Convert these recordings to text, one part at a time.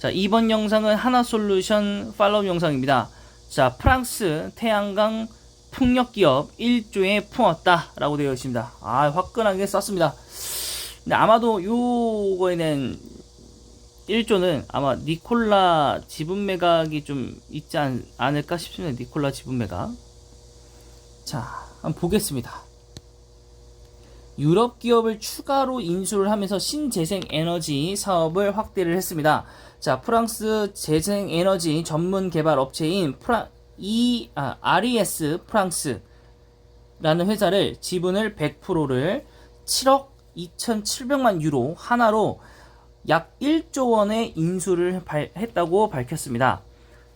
자, 이번 영상은 하나솔루션 팔로우 영상입니다. 자, 프랑스 태양광 풍력 기업 1조에 품었다 라고 되어 있습니다. 아, 화끈하게 썼습니다. 근데 아마도 요거에 대한 1조는 아마 니콜라 지분 매각이 좀 있지 않, 않을까 싶습니다. 니콜라 지분 매각. 자, 한번 보겠습니다. 유럽 기업을 추가로 인수를 하면서 신재생 에너지 사업을 확대를 했습니다. 자, 프랑스 재생 에너지 전문 개발 업체인 프라, 이, 아, RES 프랑스라는 회사를 지분을 100%를 7억 2,700만 유로 하나로 약 1조 원의 인수를 발- 했다고 밝혔습니다.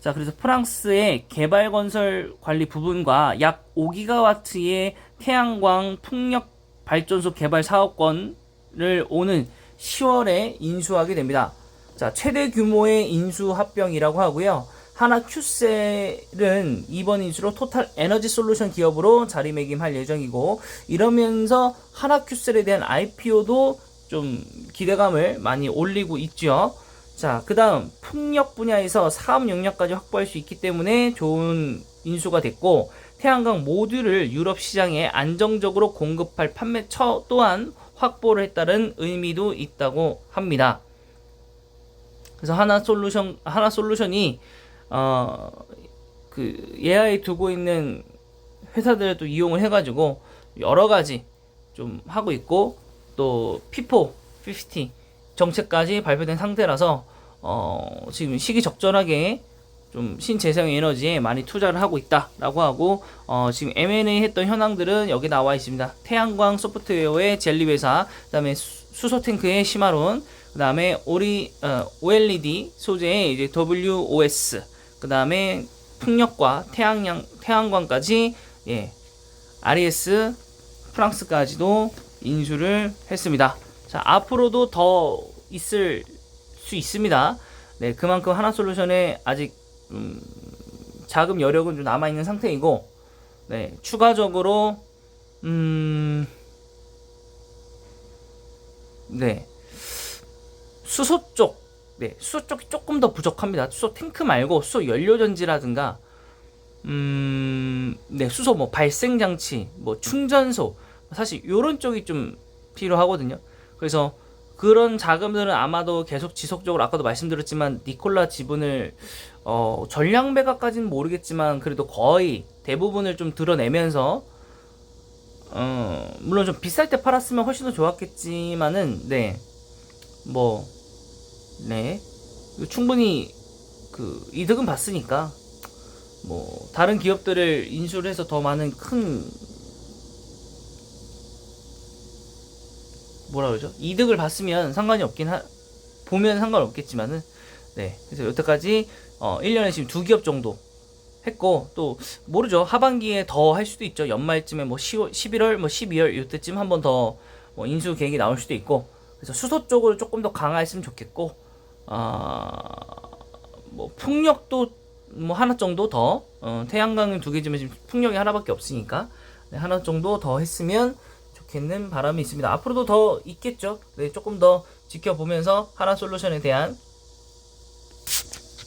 자, 그래서 프랑스의 개발 건설 관리 부분과 약 5기가와트의 태양광 풍력 발전소 개발 사업권을 오는 10월에 인수하게 됩니다. 자, 최대 규모의 인수 합병이라고 하고요. 하나 큐셀은 이번 인수로 토탈 에너지 솔루션 기업으로 자리매김할 예정이고 이러면서 하나 큐셀에 대한 IPO도 좀 기대감을 많이 올리고 있죠. 자, 그 다음 풍력 분야에서 사업 역량까지 확보할 수 있기 때문에 좋은 인수가 됐고 태양광 모듈을 유럽 시장에 안정적으로 공급할 판매처 또한 확보를 했다는 의미도 있다고 합니다. 그래서 하나 솔루션 하나 솔루션이 어그 예하에 두고 있는 회사들을 또 이용을 해가지고 여러 가지 좀 하고 있고 또 피포 50 정책까지 발표된 상태라서 어 지금 시기적절하게 좀 신재생 에너지에 많이 투자를 하고 있다라고 하고 어 지금 M&A 했던 현황들은 여기 나와 있습니다. 태양광 소프트웨어의 젤리 회사, 그다음에 수- 수소 탱크의 시마론, 그다음에 오리 어, OLED 소재의 이제 WOS, 그다음에 풍력과 태양양 태양광까지 예 RES 프랑스까지도 인수를 했습니다. 자 앞으로도 더 있을 수 있습니다. 네 그만큼 하나솔루션에 아직 음, 자금 여력은 좀 남아 있는 상태이고 네 추가적으로 음, 네 수소 쪽, 네, 수소 쪽이 조금 더 부족합니다. 수소 탱크 말고 수소 연료 전지라든가, 음, 네, 수소 뭐 발생 장치, 뭐 충전소, 사실 요런 쪽이 좀 필요하거든요. 그래서 그런 자금들은 아마도 계속 지속적으로 아까도 말씀드렸지만 니콜라 지분을 어, 전량 매각까지는 모르겠지만 그래도 거의 대부분을 좀 드러내면서 어, 물론 좀 비쌀 때 팔았으면 훨씬 더 좋았겠지만은 네. 뭐 네. 충분히 그 이득은 봤으니까 뭐 다른 기업들을 인수를 해서 더 많은 큰 뭐라 그러죠? 이득을 봤으면 상관이 없긴 하 보면 상관없겠지만은 네. 그래서 여태까지 어 1년에 지금 두 기업 정도 했고 또 모르죠. 하반기에 더 할 수도 있죠. 연말쯤에 뭐 10월, 11월 뭐 12월 이때쯤 한 번 더 뭐 인수 계획이 나올 수도 있고 그래서 수소 쪽으로 조금 더 강화했으면 좋겠고 아뭐 풍력도 뭐 하나 정도 더 어, 태양광은 두 개지만 지금 풍력이 하나밖에 없으니까 네, 하나 정도 더 했으면 좋겠는 바람이 있습니다. 앞으로도 더 있겠죠. 네, 조금 더 지켜보면서 하나 솔루션에 대한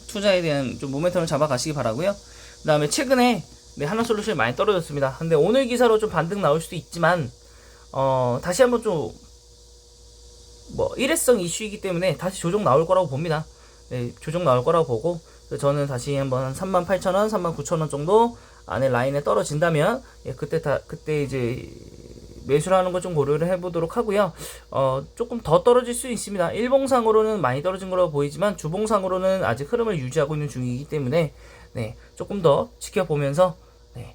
투자에 대한 좀 모멘텀을 잡아가시기 바라고요. 그 다음에 최근에 네, 하나 솔루션이 많이 떨어졌습니다. 근데 오늘 기사로 좀 반등 나올 수도 있지만 어, 다시 한번 좀 뭐 일회성 이슈이기 때문에 다시 조정 나올 거라고 봅니다. 네, 조정 나올 거라고 보고 저는 다시 한번 38,000원, 39,000원 정도 안에 라인에 떨어진다면 예, 그때 다 그때 이제 매수를 하는 거좀 고려를 해보도록 하고요. 어, 조금 더 떨어질 수 있습니다. 일봉상으로는 많이 떨어진 거라고 보이지만 주봉상으로는 아직 흐름을 유지하고 있는 중이기 때문에 네, 조금 더 지켜보면서 네,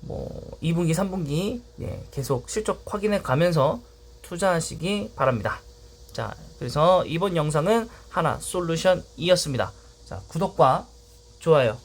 뭐 2분기, 3분기 예, 계속 실적 확인해 가면서 투자하시기 바랍니다. 자, 그래서 이번 영상은 하나 솔루션이었습니다. 자, 구독과 좋아요